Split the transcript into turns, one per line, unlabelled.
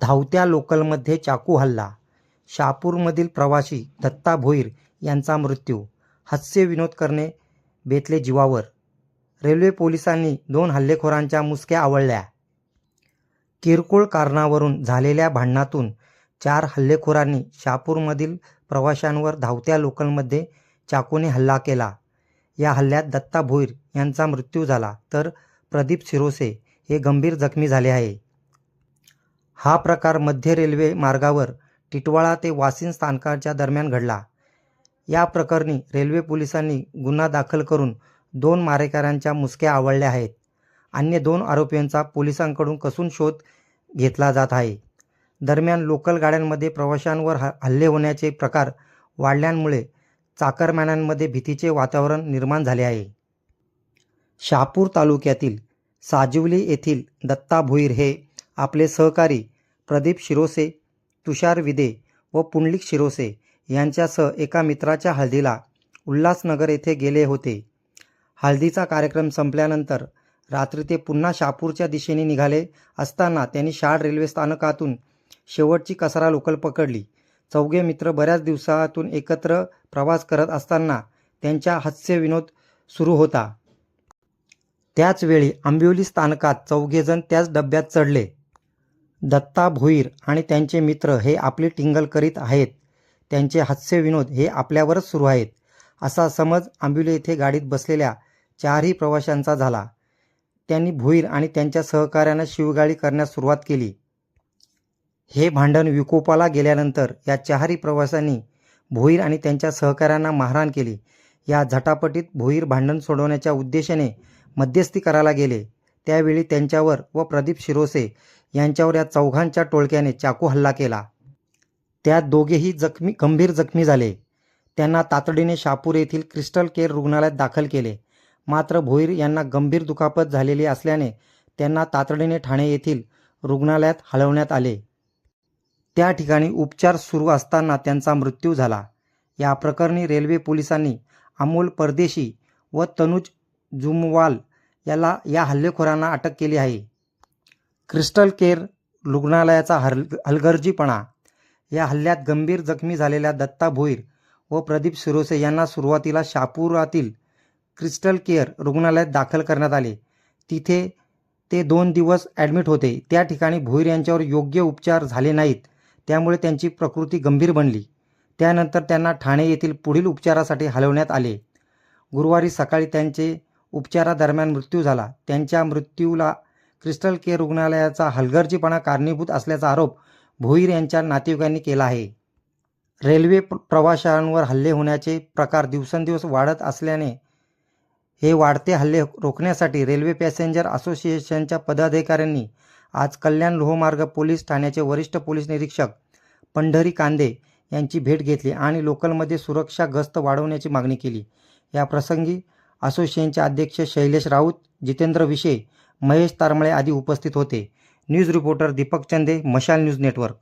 धावत्या लोकलमध्ये चाकू हल्ला. शहापूरमधील प्रवासी दत्ता भोईर यांचा मृत्यू. हास्य विनोद करणे बेतले जीवावर. रेल्वे पोलिसांनी दोन हल्लेखोरांच्या मुसक्या आवळल्या. किरकोळ कारणावरून झालेल्या भांडणातून चार हल्लेखोरांनी शहापूरमधील प्रवाशांवर धावत्या लोकलमध्ये चाकूने हल्ला केला. या हल्ल्यात दत्ता भोईर यांचा मृत्यू झाला तर प्रदीप सिरोसे हे गंभीर जखमी झाले आहे. हा प्रकार मध्य रेल्वे मार्गावर टिटवाळा ते वासिन स्थानकाच्या दरम्यान घडला. या प्रकरणी रेल्वे पोलिसांनी गुन्हा दाखल करून दोन मारेकऱ्यांच्या मुसक्या आवळल्या आहेत. अन्य दोन आरोपींचा पोलिसांकडून कसून शोध घेतला जात आहे. दरम्यान लोकल गाड्यांमध्ये प्रवाशांवर ह हल्ले होण्याचे प्रकार वाढल्यामुळे चाकरमान्यांमध्ये भीतीचे वातावरण निर्माण झाले आहे. शहापूर तालुक्यातील साजिवली येथील दत्ता भोईर हे आपले सहकारी प्रदीप शिरोसे तुषार विदे व पुंडलिक शिरोसे यांच्यासह एका मित्राच्या हळदीला उल्हासनगर येथे गेले होते. हळदीचा कार्यक्रम संपल्यानंतर रात्री ते पुन्हा शापूरच्या दिशेने निघाले असताना त्यांनी शाळ रेल्वे स्थानकातून शेवटची कसारा लोकल पकडली. चौघे मित्र बऱ्याच दिवसातून एकत्र प्रवास करत असताना त्यांच्या हास्यविनोद सुरू होता. त्याचवेळी आंबिवली स्थानकात चौघेजण त्याच डब्यात चढले. दत्ता भोईर आणि त्यांचे मित्र हे आपली टिंगल करीत आहेत. त्यांचे हास्यविनोद हे आपल्यावरच सुरू आहेत. असा समज आंबिवली येथे गाडीत बसलेल्या चारही प्रवाशांचा झाला. त्यांनी भोईर आणि त्यांच्या सहकाऱ्यांना शिवगाळी करण्यास सुरुवात केली. हे भांडण विकोपाला गेल्यानंतर या चारही प्रवाशांनी भोईर आणि त्यांच्या सहकाऱ्यांना मारहाण केली. या झटापटीत भोईर भांडण सोडवण्याच्या उद्देशाने मध्यस्थी करायला गेले. त्यावेळी त्यांच्यावर व प्रदीप शिरोसे यांच्यावर या चौघांच्या टोळक्याने चाकू हल्ला केला. त्यात दोघेही जखमी गंभीर जखमी झाले. त्यांना तातडीने शापूर येथील क्रिस्टल केअर रुग्णालयात दाखल केले. मात्र भोईर यांना गंभीर दुखापत झालेली असल्याने त्यांना तातडीने ठाणे येथील रुग्णालयात हलवण्यात आले. त्या ठिकाणी उपचार सुरू असताना त्यांचा मृत्यू झाला. या प्रकरणी रेल्वे पोलिसांनी अमोल परदेशी व तनुज जुमवाल याला या हल्लेखोरांना अटक केली आहे. क्रिस्टल केअर रुग्णालयाचा हल हलगर्जीपणा. या हल्ल्यात गंभीर जखमी झालेल्या दत्ता भोईर व प्रदीप सिरोसे यांना सुरुवातीला शापुरातील क्रिस्टल केअर रुग्णालयात दाखल करण्यात आले. तिथे ते दोन दिवस ॲडमिट होते. त्या ठिकाणी भोईर यांच्यावर योग्य उपचार झाले नाहीत. त्यामुळे त्यांची प्रकृती गंभीर बनली. त्यानंतर त्यांना ठाणे येथील पुढील उपचारासाठी हलवण्यात आले. गुरुवारी सकाळी त्यांचे उपचारादरम्यान मृत्यू झाला. त्यांच्या मृत्यूला क्रिस्टल केअर रुग्णालयाचा हलगर्जीपणा कारणीभूत असल्याचा आरोप भोईर यांच्या नातेवाईकांनी केला आहे. रेल्वे प्रवाशांवर हल्ले होण्याचे प्रकार दिवसेंदिवस वाढत असल्याने हे वाढते हल्ले रोखण्यासाठी रेल्वे पॅसेंजर असोसिएशनच्या पदाधिकाऱ्यांनी आज कल्याण लोहमार्ग पोलीस ठाण्याचे वरिष्ठ पोलीस निरीक्षक पंढरी कांदे यांची भेट घेतली आणि लोकलमध्ये सुरक्षा गस्त वाढवण्याची मागणी केली. या प्रसंगी असोसिएशनचे अध्यक्ष शैलेश राऊत जितेंद्र विशे महेश तारमळे आदी उपस्थित होते. न्यूज रिपोर्टर दीपक चंदे मशाल न्यूज नेटवर्क.